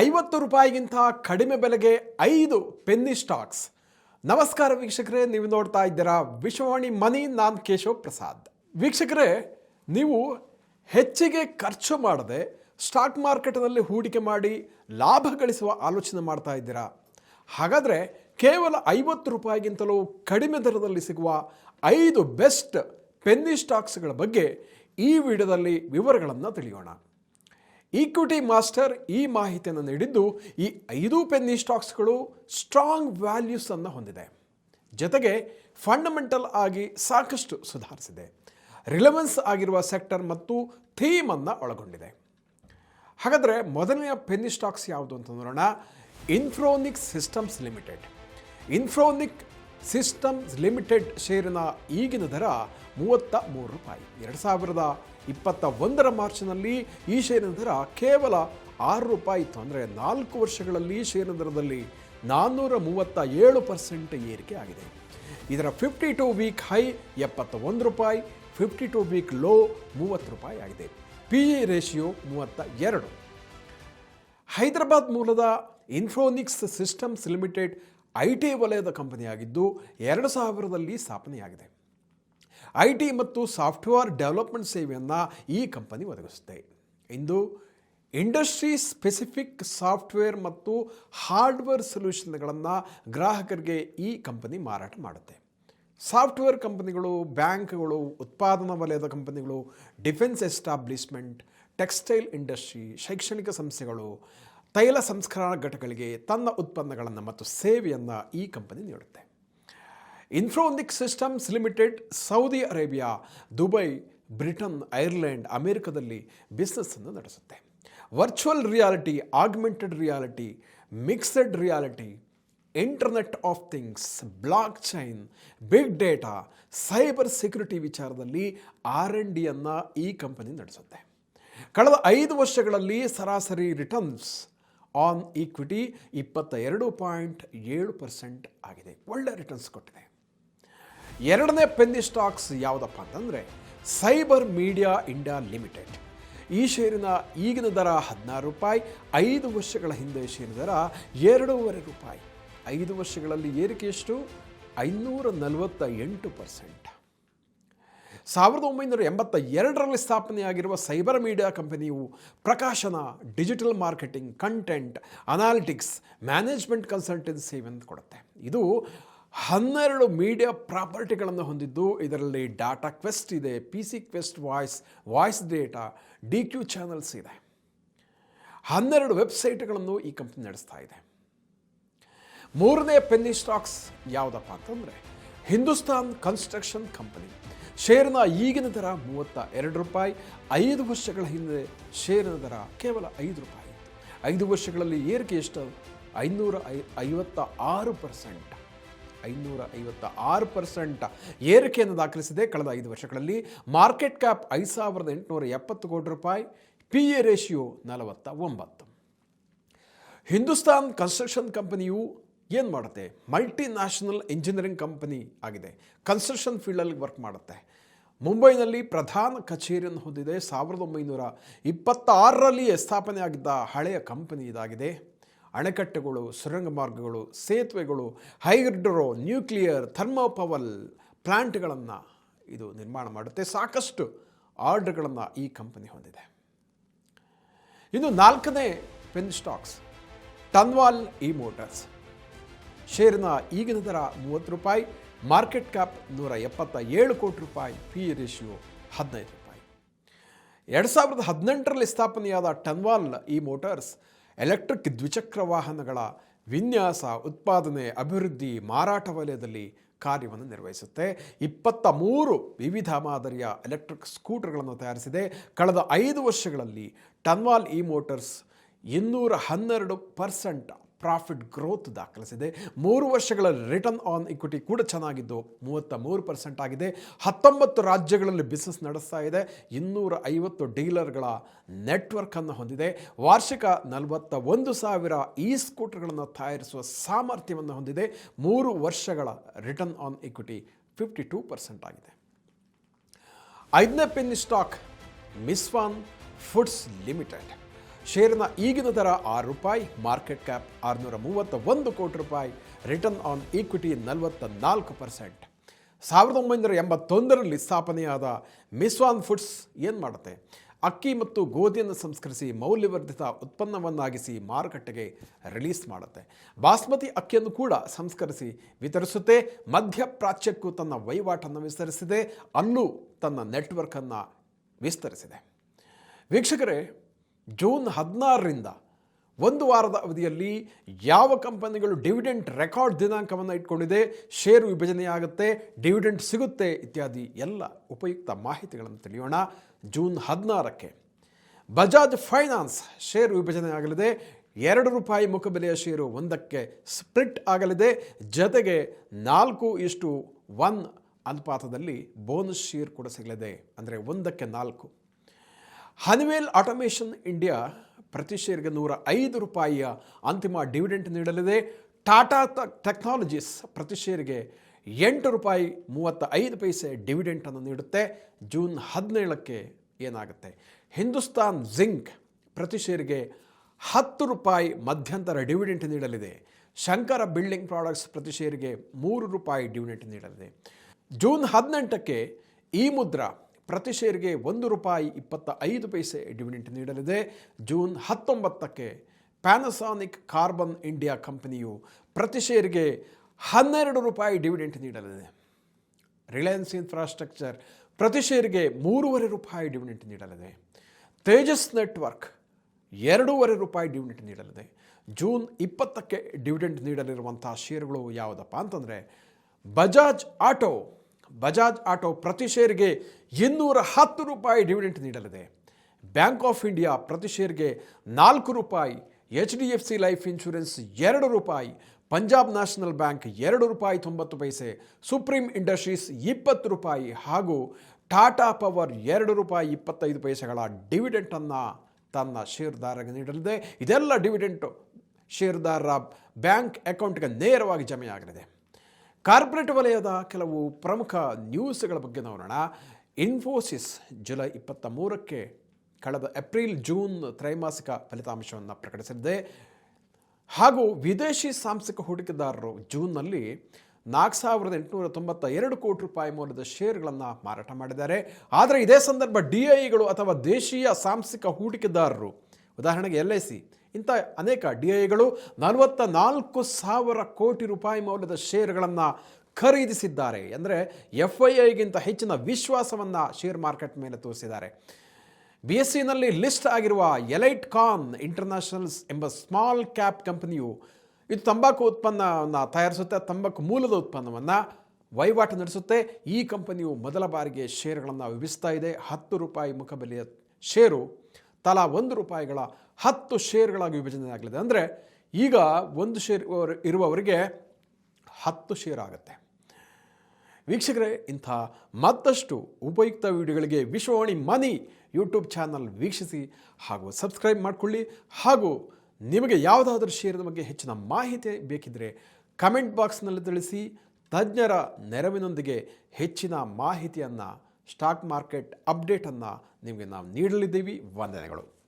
ಐವತ್ತು ರೂಪಾಯಿಗಿಂತ ಕಡಿಮೆ ಬೆಲೆಗೆ ಐದು ಪೆನ್ನಿ ಸ್ಟಾಕ್ಸ್. ನಮಸ್ಕಾರ ವೀಕ್ಷಕರೇ, ನೀವು ನೋಡ್ತಾ ಇದ್ದೀರಾ ವಿಶ್ವವಾಣಿ ಮನಿ, ನಾನ್ ಕೇಶವ್ ಪ್ರಸಾದ್. ವೀಕ್ಷಕರೇ, ನೀವು ಹೆಚ್ಚಿಗೆ ಖರ್ಚು ಮಾಡದೆ ಸ್ಟಾಕ್ ಮಾರ್ಕೆಟ್ನಲ್ಲಿ ಹೂಡಿಕೆ ಮಾಡಿ ಲಾಭ ಗಳಿಸುವ ಆಲೋಚನೆ ಮಾಡ್ತಾ ಇದ್ದೀರಾ? ಹಾಗಾದರೆ ಕೇವಲ ಐವತ್ತು ರೂಪಾಯಿಗಿಂತಲೂ ಕಡಿಮೆ ದರದಲ್ಲಿ ಸಿಗುವ ಐದು ಬೆಸ್ಟ್ ಪೆನ್ನಿ ಸ್ಟಾಕ್ಸ್ಗಳ ಬಗ್ಗೆ ಈ ವಿಡಿಯೋದಲ್ಲಿ ವಿವರಗಳನ್ನು ತಿಳಿಯೋಣ. ಈಕ್ವಿಟಿ ಮಾಸ್ಟರ್ ಈ ಮಾಹಿತಿಯನ್ನು ನೀಡಿದ್ದು, ಈ ಐದು ಪೆನ್ನಿ ಸ್ಟಾಕ್ಸ್ಗಳು ಸ್ಟ್ರಾಂಗ್ ವ್ಯಾಲ್ಯೂಸ್ ಅನ್ನು ಹೊಂದಿದೆ. ಜೊತೆಗೆ ಫಂಡಮೆಂಟಲ್ ಆಗಿ ಸಾಕಷ್ಟು ಸುಧಾರಿಸಿದೆ. ರಿಲೆವೆನ್ಸ್ ಆಗಿರುವ ಸೆಕ್ಟರ್ ಮತ್ತು ಥೀಮ್ ಅನ್ನು ಒಳಗೊಂಡಿದೆ. ಹಾಗಾದರೆ ಮೊದಲನೆಯ ಪೆನ್ನಿ ಸ್ಟಾಕ್ಸ್ ಯಾವುದು ಅಂತ ನೋಡೋಣ. Infronic systems limited. Infronic systems limited ಶೇರಿನ ಈಗಿನ ದರ ಮೂವತ್ತ ಮೂರು ರೂಪಾಯಿ. ಎರಡು ಸಾವಿರದ ಇಪ್ಪತ್ತ ಒಂದರ ಮಾರ್ಚ್ನಲ್ಲಿ ಈ ಷೇರಿನ ದರ ಕೇವಲ ಆರು ರೂಪಾಯಿ ಇತ್ತು. ಅಂದರೆ ನಾಲ್ಕು ವರ್ಷಗಳಲ್ಲಿ ಷೇರಿನ ದರದಲ್ಲಿ ನಾನ್ನೂರ ಮೂವತ್ತ ಏಳು ಪರ್ಸೆಂಟ್ ಏರಿಕೆ ಆಗಿದೆ. ಇದರ ಫಿಫ್ಟಿ ಟು ವೀಕ್ ಹೈ ಎಪ್ಪತ್ತ ಒಂದು ರೂಪಾಯಿ ಫಿಫ್ಟಿ ಟು ವೀಕ್ ಲೋ ಮೂವತ್ತು ರೂಪಾಯಿ ಆಗಿದೆ. ಪಿ ಇ ರೇಷಿಯೋ ಮೂವತ್ತ ಎರಡು. ಹೈದರಾಬಾದ್ ಮೂಲದ Infonics systems limited I T ವಲಯದ ಕಂಪನಿಯಾಗಿದ್ದು ಎರಡು ಸಾವಿರದಲ್ಲಿ ಸ್ಥಾಪನೆಯಾಗಿದೆ. ಐ ಟಿ ಮತ್ತು ಸಾಫ್ಟ್ವೇರ್ ಡೆವಲಪ್ಮೆಂಟ್ ಸೇವೆಯನ್ನು ಈ ಕಂಪನಿ ಒದಗಿಸುತ್ತೆ. ಇಂದು ಇಂಡಸ್ಟ್ರಿ ಸ್ಪೆಸಿಫಿಕ್ ಸಾಫ್ಟ್ವೇರ್ ಮತ್ತು ಹಾರ್ಡ್ವೇರ್ ಸೊಲ್ಯೂಷನ್ಗಳನ್ನು ಗ್ರಾಹಕರಿಗೆ ಈ ಕಂಪನಿ ಮಾರಾಟ ಮಾಡುತ್ತೆ. ಸಾಫ್ಟ್ವೇರ್ ಕಂಪನಿಗಳು, ಬ್ಯಾಂಕ್ಗಳು, ಉತ್ಪಾದನಾ ವಲಯದ ಕಂಪನಿಗಳು, ಡಿಫೆನ್ಸ್ ಎಸ್ಟಾಬ್ಲಿಷ್ಮೆಂಟ್, ಟೆಕ್ಸ್ಟೈಲ್ ಇಂಡಸ್ಟ್ರಿ, ಶೈಕ್ಷಣಿಕ ಸಂಸ್ಥೆಗಳು ತೈಲ ಸಂಸ್ಕರಣಾ ಘಟಕಗಳಿಗೆ ತನ್ನ ಉತ್ಪನ್ನಗಳನ್ನು ಮತ್ತು ಸೇವೆಯನ್ನು ಈ ಕಂಪನಿ ನೀಡುತ್ತೆ. Infronic systems limited Saudi Arabia Dubai Britain Ireland ಅಮೆರಿಕದಲ್ಲಿ ಬಿಸ್ನೆಸ್ಸನ್ನು ನಡೆಸುತ್ತೆ. Virtual reality augmented reality mixed reality internet of things block chain big data cyber security ವಿಚಾರದಲ್ಲಿ ಆರ್ ಎನ್ ಡಿಯನ್ನು ಈ ಕಂಪನಿ ನಡೆಸುತ್ತೆ. ಕಳೆದ ಐದು ವರ್ಷಗಳಲ್ಲಿ ಸರಾಸರಿ ರಿಟರ್ನ್ಸ್ ಆನ್ ಈಕ್ವಿಟಿ ಇಪ್ಪತ್ತ ಎರಡು ಪಾಯಿಂಟ್ ಏಳು ಪರ್ಸೆಂಟ್ ಆಗಿದೆ. ಒಳ್ಳೆ ರಿಟರ್ನ್ಸ್ ಕೊಟ್ಟಿದೆ. ಎರಡನೇ ಪೆನ್ನಿ ಸ್ಟಾಕ್ಸ್ ಯಾವುದಪ್ಪ ಅಂತಂದರೆ ಸೈಬರ್ ಮೀಡಿಯಾ ಇಂಡಿಯಾ ಲಿಮಿಟೆಡ್ ಈ ಷೇರಿನ ಈಗಿನ ದರ ಹದಿನಾರು ರೂಪಾಯಿ, ಐದು ವರ್ಷಗಳ ಹಿಂದೆ ಷೇರಿನ ದರ ಎರಡೂವರೆ ರೂಪಾಯಿ. ಐದು ವರ್ಷಗಳಲ್ಲಿ ಏರಿಕೆ ಎಷ್ಟು? ಐನೂರ ನಲವತ್ತ ಎಂಟು ಪರ್ಸೆಂಟ್ ಸಾವಿರದ ಒಂಬೈನೂರ ಎಂಬತ್ತ ಎರಡರಲ್ಲಿ ಸ್ಥಾಪನೆಯಾಗಿರುವ ಸೈಬರ್ ಮೀಡಿಯಾ ಕಂಪನಿಯು ಪ್ರಕಾಶನ, digital marketing, content, analytics, management consultancy ಎಂದು ಕೊಡುತ್ತೆ. ಇದು ಹನ್ನೆರಡು ಮೀಡಿಯಾ ಪ್ರಾಪರ್ಟಿಗಳನ್ನು ಹೊಂದಿದ್ದು, ಇದರಲ್ಲಿ ಡಾಟಾ ಕ್ವೆಸ್ಟ್ ಇದೆ, P C quest voice voice data, D Q channels ಇದೆ. ಹನ್ನೆರಡು ವೆಬ್ಸೈಟ್ಗಳನ್ನು ಈ ಕಂಪ್ನಿ ನಡೆಸ್ತಾ ಇದೆ. ಮೂರನೇ ಪೆನ್ನಿ ಸ್ಟಾಕ್ಸ್ ಯಾವುದಪ್ಪ ಅಂತಂದರೆ ಹಿಂದೂಸ್ತಾನ್ ಕನ್ಸ್ಟ್ರಕ್ಷನ್ ಕಂಪನಿ. ಶೇರಿನ ಈಗಿನ ದರ ಮೂವತ್ತ ಎರಡು ರೂಪಾಯಿ, ಐದು ವರ್ಷಗಳ ಹಿಂದೆ ಶೇರಿನ ದರ ಕೇವಲ ಐದು ರೂಪಾಯಿ ಐದು ವರ್ಷಗಳಲ್ಲಿ ಏರಿಕೆ ಎಷ್ಟು? ಐನೂರ ಐ, ಐವತ್ತ ಆರು ಪರ್ಸೆಂಟ್. ಐನೂರ ಐವತ್ತ ಆರು ಪರ್ಸೆಂಟ್ ಏರಿಕೆಯನ್ನು ದಾಖಲಿಸಿದೆ ಕಳೆದ ಐದು ವರ್ಷಗಳಲ್ಲಿ. ಮಾರ್ಕೆಟ್ ಕ್ಯಾಪ್ ಐದು ಸಾವಿರದ ಎಂಟುನೂರ ಎಪ್ಪತ್ತು ಕೋಟಿ ರೂಪಾಯಿ ಪಿ ಎ ರೇಷಿಯೋ ನಲವತ್ತ ಒಂಬತ್ತು. ಹಿಂದೂಸ್ತಾನ್ ಕನ್ಸ್ಟ್ರಕ್ಷನ್ ಕಂಪನಿಯು ಏನು ಮಾಡುತ್ತೆ? ಮಲ್ಟಿ ನ್ಯಾಷನಲ್ ಇಂಜಿನಿಯರಿಂಗ್ ಕಂಪನಿ ಆಗಿದೆ. ಕನ್ಸ್ಟ್ರಕ್ಷನ್ ಫೀಲ್ಡಲ್ಲಿ ವರ್ಕ್ ಮಾಡುತ್ತೆ. ಮುಂಬೈನಲ್ಲಿ ಪ್ರಧಾನ ಕಚೇರಿಯನ್ನು ಹೊಂದಿದೆ. ಸಾವಿರದ ಒಂಬೈನೂರ ಇಪ್ಪತ್ತಾರರಲ್ಲಿ ಸ್ಥಾಪನೆ ಆಗಿದ್ದ ಹಳೆಯ ಕಂಪನಿ ಇದಾಗಿದೆ. ಅಣೆಕಟ್ಟೆಗಳು, ಸುರಂಗ ಮಾರ್ಗಗಳು, ಸೇತುವೆಗಳು, ಹೈಡ್ರೋ, ನ್ಯೂಕ್ಲಿಯರ್, ಥರ್ಮೋಪವಲ್ ಪ್ಲ್ಯಾಂಟ್ಗಳನ್ನು ಇದು ನಿರ್ಮಾಣ ಮಾಡುತ್ತೆ. ಸಾಕಷ್ಟು ಆರ್ಡರ್ಗಳನ್ನು ಈ ಕಂಪನಿ ಹೊಂದಿದೆ. ಇನ್ನು ನಾಲ್ಕನೇ penny stocks Tunwal E motors ಶೇರಿನ ಈಗಿನ ದರ ಮೂವತ್ತು ರೂಪಾಯಿ, ಮಾರ್ಕೆಟ್ ಕ್ಯಾಪ್ ನೂರ ಎಪ್ಪತ್ತ ಏಳು ಕೋಟಿ ರೂಪಾಯಿ ಪಿ ರೇಷಿಯೋ ಹದಿನೈದು ರೂಪಾಯಿ. ಎರಡು ಸಾವಿರದ ಹದಿನೆಂಟರಲ್ಲಿ ಸ್ಥಾಪನೆಯಾದ ಟನ್ವಾಲ್ ಇ ಮೋಟಾರ್ಸ್ ಎಲೆಕ್ಟ್ರಿಕ್ ದ್ವಿಚಕ್ರ ವಾಹನಗಳ ವಿನ್ಯಾಸ, ಉತ್ಪಾದನೆ, ಅಭಿವೃದ್ಧಿ, ಮಾರಾಟ ವಲಯದಲ್ಲಿ ಕಾರ್ಯವನ್ನು ನಿರ್ವಹಿಸುತ್ತೆ. ಇಪ್ಪತ್ತ ಮೂರು ವಿವಿಧ ಮಾದರಿಯ ಎಲೆಕ್ಟ್ರಿಕ್ ಸ್ಕೂಟರ್ಗಳನ್ನು ತಯಾರಿಸಿದೆ. ಕಳೆದ ಐದು ವರ್ಷಗಳಲ್ಲಿ ಟನ್ವಾಲ್ ಇ ಮೋಟರ್ಸ್ ಇನ್ನೂರ ಹನ್ನೆರಡು ಪರ್ಸೆಂಟ್ ಪ್ರಾಫಿಟ್ ಗ್ರೋತ್ ದಾಖಲಿಸಿದೆ. ಮೂರು ವರ್ಷಗಳ ರಿಟರ್ನ್ ಆನ್ ಇಕ್ವಿಟಿ ಕೂಡ ಚೆನ್ನಾಗಿದ್ದು ಮೂವತ್ತ ಮೂರು ಪರ್ಸೆಂಟ್ ಆಗಿದೆ. ಹತ್ತೊಂಬತ್ತು ರಾಜ್ಯಗಳಲ್ಲಿ ಬಿಸ್ನೆಸ್ ನಡೆಸ್ತಾ ಇದೆ. ಇನ್ನೂರ ಐವತ್ತು ಡೀಲರ್ಗಳ ನೆಟ್ವರ್ಕನ್ನು ಹೊಂದಿದೆ. ವಾರ್ಷಿಕ ನಲವತ್ತ ಒಂದು ಸಾವಿರ ಈ ಸ್ಕೂಟರ್ಗಳನ್ನು ತಯಾರಿಸುವ ಸಾಮರ್ಥ್ಯವನ್ನು ಹೊಂದಿದೆ. ಮೂರು ವರ್ಷಗಳ return on equity fifty two percent ಆಗಿದೆ. ಐದನೇ ಪಿನ್ ಸ್ಟಾಕ್ ಮಿಸ್ವಾನ್ ಫುಡ್ಸ್ ಲಿಮಿಟೆಡ್ ಶೇರಿನ ಈಗಿನ ದರ ಆರು ರೂಪಾಯಿ ಮಾರ್ಕೆಟ್ ಕ್ಯಾಪ್ ಆರುನೂರ ಮೂವತ್ತ ಒಂದು ಕೋಟಿ ರೂಪಾಯಿ ರಿಟರ್ನ್ ಆನ್ ಈಕ್ವಿಟಿ ನಲವತ್ತ ನಾಲ್ಕು ಪರ್ಸೆಂಟ್ ಸಾವಿರದ ಒಂಬೈನೂರ ಎಂಬತ್ತೊಂದರಲ್ಲಿ ಸ್ಥಾಪನೆಯಾದ ಮಿಸ್ವಾನ್ ಫುಡ್ಸ್ ಏನು ಮಾಡುತ್ತೆ? ಅಕ್ಕಿ ಮತ್ತು ಗೋಧಿಯನ್ನು ಸಂಸ್ಕರಿಸಿ ಮೌಲ್ಯವರ್ಧಿತ ಉತ್ಪನ್ನವನ್ನಾಗಿಸಿ ಮಾರುಕಟ್ಟೆಗೆ ರಿಲೀಸ್ ಮಾಡುತ್ತೆ. ಬಾಸ್ಮತಿ ಅಕ್ಕಿಯನ್ನು ಕೂಡ ಸಂಸ್ಕರಿಸಿ ವಿತರಿಸುತ್ತೆ. ಮಧ್ಯಪ್ರಾಚ್ಯಕ್ಕೂ ತನ್ನ ವಹಿವಾಟನ್ನು ವಿಸ್ತರಿಸಿದೆ. ಅಲ್ಲೂ ತನ್ನ ನೆಟ್ವರ್ಕನ್ನು ವಿಸ್ತರಿಸಿದೆ. ವೀಕ್ಷಕರೇ ಜೂನ್ ಹದಿನಾರರಿಂದ ಒಂದು ವಾರದ ಅವಧಿಯಲ್ಲಿ ಯಾವ ಕಂಪನಿಗಳು ಡಿವಿಡೆಂಟ್ ರೆಕಾರ್ಡ್ ದಿನಾಂಕವನ್ನು ಇಟ್ಕೊಂಡಿದೆ, ಷೇರು ವಿಭಜನೆಯಾಗುತ್ತೆ ಡಿವಿಡೆಂಟ್ ಸಿಗುತ್ತೆ ಇತ್ಯಾದಿ ಎಲ್ಲ ಉಪಯುಕ್ತ ಮಾಹಿತಿಗಳನ್ನು ತಿಳಿಯೋಣ ಜೂನ್ ಹದಿನಾರಕ್ಕೆ. ಬಜಾಜ್ ಫೈನಾನ್ಸ್ ಷೇರು ವಿಭಜನೆ ಆಗಲಿದೆ, ಎರಡು ರೂಪಾಯಿ ಮುಖಬೆಲೆಯ ಷೇರು ಒಂದಕ್ಕೆ ಸ್ಪ್ಲಿಟ್ ಆಗಲಿದೆ, ಜೊತೆಗೆ ನಾಲ್ಕು ಇಷ್ಟು ಒನ್ ಅನುಪಾತದಲ್ಲಿ ಬೋನಸ್ ಶೇರ್ ಕೂಡ ಸಿಗಲಿದೆ, ಅಂದರೆ ಒಂದಕ್ಕೆ ನಾಲ್ಕು. ಹನಿವೇಲ್ ಆಟೋಮೇಷನ್ ಇಂಡಿಯಾ ಪ್ರತಿ ಶೇರ್ಗೆ ನೂರ ಐದು ರೂಪಾಯಿಯ ಅಂತಿಮ ಡಿವಿಡೆಂಟ್ ನೀಡಲಿದೆ. ಟಾಟಾ ಟೆಕ್ನಾಲಜೀಸ್ ಪ್ರತಿ ಶೇರ್ಗೆ ಎಂಟು ರೂಪಾಯಿ ಮೂವತ್ತ ಐದು ಪೈಸೆ ಡಿವಿಡೆಂಟನ್ನು ನೀಡುತ್ತೆ. ಜೂನ್ ಹದಿನೇಳಕ್ಕೆ ಏನಾಗುತ್ತೆ? ಹಿಂದೂಸ್ತಾನ್ ಜಿಂಕ್ ಪ್ರತಿ ಶೇರ್ಗೆ ಹತ್ತು ರೂಪಾಯಿ ಮಧ್ಯಂತರ ಡಿವಿಡೆಂಟ್ ನೀಡಲಿದೆ. ಶಂಕರ ಬಿಲ್ಡಿಂಗ್ ಪ್ರಾಡಕ್ಟ್ಸ್ ಪ್ರತಿ ಶೇರ್ಗೆ ಮೂರು ರೂಪಾಯಿ ಡಿವಿಡೆಂಟ್ ನೀಡಲಿದೆ. ಜೂನ್ ಹದಿನೆಂಟಕ್ಕೆ ಈ ಮುದ್ರಾ ಪ್ರತಿ ಶೇರ್ಗೆ ಒಂದು ರೂಪಾಯಿ ಇಪ್ಪತ್ತ ಐದು ಪೈಸೆ ಡಿವಿಡೆಂಟ್ ನೀಡಲಿದೆ. ಜೂನ್ ಹತ್ತೊಂಬತ್ತಕ್ಕೆ ಪ್ಯಾನಸಾನಿಕ್ ಕಾರ್ಬನ್ ಇಂಡಿಯಾ ಕಂಪನಿಯು ಪ್ರತಿ ಶೇರ್ಗೆ ಹನ್ನೆರಡು ರೂಪಾಯಿ ಡಿವಿಡೆಂಟ್ ನೀಡಲಿದೆ. ರಿಲಯನ್ಸ್ ಇನ್ಫ್ರಾಸ್ಟ್ರಕ್ಚರ್ ಪ್ರತಿ ಶೇರ್ಗೆ ಮೂರುವರೆ ರೂಪಾಯಿ ಡಿವಿಡೆಂಟ್ ನೀಡಲಿದೆ. ತೇಜಸ್ ನೆಟ್ವರ್ಕ್ ಎರಡೂವರೆ ರೂಪಾಯಿ ಡಿವಿಡೆಂಟ್ ನೀಡಲಿದೆ. ಜೂನ್ ಇಪ್ಪತ್ತಕ್ಕೆ ಡಿವಿಡೆಂಟ್ ನೀಡಲಿರುವಂಥ ಷೇರುಗಳು ಯಾವುದಪ್ಪ ಅಂತಂದರೆ ಬಜಾಜ್ ಆಟೋ ಬಜಾಜ್ ಆಟೋ ಪ್ರತಿ ಶೇರ್ಗೆ ಇನ್ನೂರ ಹತ್ತು ರೂಪಾಯಿ ಡಿವಿಡೆಂಟ್ ನೀಡಲಿದೆ. ಬ್ಯಾಂಕ್ ಆಫ್ ಇಂಡಿಯಾ ಪ್ರತಿ ಶೇರ್ಗೆ ನಾಲ್ಕು ರೂಪಾಯಿ H D F C life insurance ಎರಡು ರೂಪಾಯಿ ಪಂಜಾಬ್ ನ್ಯಾಷನಲ್ ಬ್ಯಾಂಕ್ ಎರಡು ರೂಪಾಯಿ ತೊಂಬತ್ತು ಪೈಸೆ ಸುಪ್ರೀಂ ಇಂಡಸ್ಟ್ರೀಸ್ ಇಪ್ಪತ್ತು ರೂಪಾಯಿ ಹಾಗೂ ಟಾಟಾ ಪವರ್ ಎರಡು ರೂಪಾಯಿ ಇಪ್ಪತ್ತೈದು ಪೈಸೆಗಳ ಡಿವಿಡೆಂಟನ್ನು ತನ್ನ ಷೇರುದಾರರಿಗೆ ನೀಡಲಿದೆ. ಇದೆಲ್ಲ ಡಿವಿಡೆಂಟು ಷೇರುದಾರರ ಬ್ಯಾಂಕ್ ಅಕೌಂಟ್ಗೆ ನೇರವಾಗಿ ಜಮೆಯಾಗಲಿದೆ. ಕಾರ್ಪೊರೇಟ್ ವಲಯದ ಕೆಲವು ಪ್ರಮುಖ ನ್ಯೂಸ್ಗಳ ಬಗ್ಗೆ ನೋಡೋಣ. ಇನ್ಫೋಸಿಸ್ ಜುಲೈ ಇಪ್ಪತ್ತ ಮೂರಕ್ಕೆ ಕಳೆದ ಏಪ್ರಿಲ್ ಜೂನ್ ತ್ರೈಮಾಸಿಕ ಫಲಿತಾಂಶವನ್ನು ಪ್ರಕಟಿಸಿದೆ. ಹಾಗೂ ವಿದೇಶಿ ಸಾಂಸ್ಥಿಕ ಹೂಡಿಕೆದಾರರು ಜೂನ್ನಲ್ಲಿ ನಾಲ್ಕು ಸಾವಿರದ ಎಂಟುನೂರ ತೊಂಬತ್ತ ಎರಡು ಕೋಟಿ ರೂಪಾಯಿ ಮೌಲ್ಯದ ಷೇರುಗಳನ್ನು ಮಾರಾಟ ಮಾಡಿದ್ದಾರೆ. ಆದರೆ ಇದೇ ಸಂದರ್ಭ ಡಿ ಐಗಳು ಅಥವಾ ದೇಶೀಯ ಸಾಂಸ್ಥಿಕ ಹೂಡಿಕೆದಾರರು, ಉದಾಹರಣೆಗೆ ಎಲ್ ಐ ಸಿ ಇಂಥ ಅನೇಕ ಡಿ ಐಗಳು ನಲವತ್ತ ನಾಲ್ಕು ಸಾವಿರ ಕೋಟಿ ರೂಪಾಯಿ ಮೌಲ್ಯದ ಷೇರುಗಳನ್ನು ಖರೀದಿಸಿದ್ದಾರೆ ಅಂದರೆ ಎಫ್ ಐ ಐಗಿಂತ ಹೆಚ್ಚಿನ ವಿಶ್ವಾಸವನ್ನು ಶೇರ್ ಮಾರ್ಕೆಟ್ ಮೇಲೆ ತೋರಿಸಿದ್ದಾರೆ. ಬಿ ಎಸ್ ಸಿನಲ್ಲಿ ಲಿಸ್ಟ್ ಆಗಿರುವ ಎಲೈಟ್ ಕಾನ್ ಇಂಟರ್ನ್ಯಾಷನಲ್ಸ್ ಎಂಬ ಸ್ಮಾಲ್ ಕ್ಯಾಪ್ ಕಂಪನಿಯು ಇದು ತಂಬಾಕು ಉತ್ಪನ್ನವನ್ನು ತಯಾರಿಸುತ್ತೆ, ತಂಬಾಕು ಮೂಲದ ಉತ್ಪನ್ನವನ್ನು ವಹಿವಾಟು ನಡೆಸುತ್ತೆ. ಈ ಕಂಪನಿಯು ಮೊದಲ ಬಾರಿಗೆ ಷೇರುಗಳನ್ನು ವಿಭಿಸ್ತಾ ಇದೆ. ಹತ್ತು ರೂಪಾಯಿ ಮುಖಬೆಲೆಯ ಷೇರು ತಲಾ ಒಂದು ರೂಪಾಯಿಗಳ ಹತ್ತು ಶೇರ್ಗಳಾಗಿ ವಿಭಜನೆ ಆಗಲಿದೆ. ಅಂದರೆ ಈಗ ಒಂದು ಶೇರ್ ಇರುವವರಿಗೆ ಹತ್ತು ಶೇರ್ ಆಗುತ್ತೆ. ವೀಕ್ಷಕರೇ, ಇಂಥ ಮತ್ತಷ್ಟು ಉಪಯುಕ್ತ ವಿಡಿಯೋಗಳಿಗೆ ವಿಶ್ವವಾಣಿ ಮನಿ ಯೂಟ್ಯೂಬ್ ಚಾನಲ್ ವೀಕ್ಷಿಸಿ ಹಾಗೂ ಸಬ್ಸ್ಕ್ರೈಬ್ ಮಾಡಿಕೊಳ್ಳಿ. ಹಾಗೂ ನಿಮಗೆ ಯಾವುದಾದ್ರೂ ಶೇರಿನ ಬಗ್ಗೆ ಹೆಚ್ಚಿನ ಮಾಹಿತಿ ಬೇಕಿದ್ದರೆ ಕಮೆಂಟ್ ಬಾಕ್ಸ್ನಲ್ಲಿ ತಿಳಿಸಿ. ತಜ್ಞರ ನೆರವಿನೊಂದಿಗೆ ಹೆಚ್ಚಿನ ಮಾಹಿತಿಯನ್ನು ಸ್ಟಾಕ್ ಮಾರ್ಕೆಟ್ ಅಪ್ಡೇಟನ್ನು ನಿಮಗೆ ನಾವು ನೀಡಲಿದ್ದೀವಿ. ವಂದನೆಗಳು.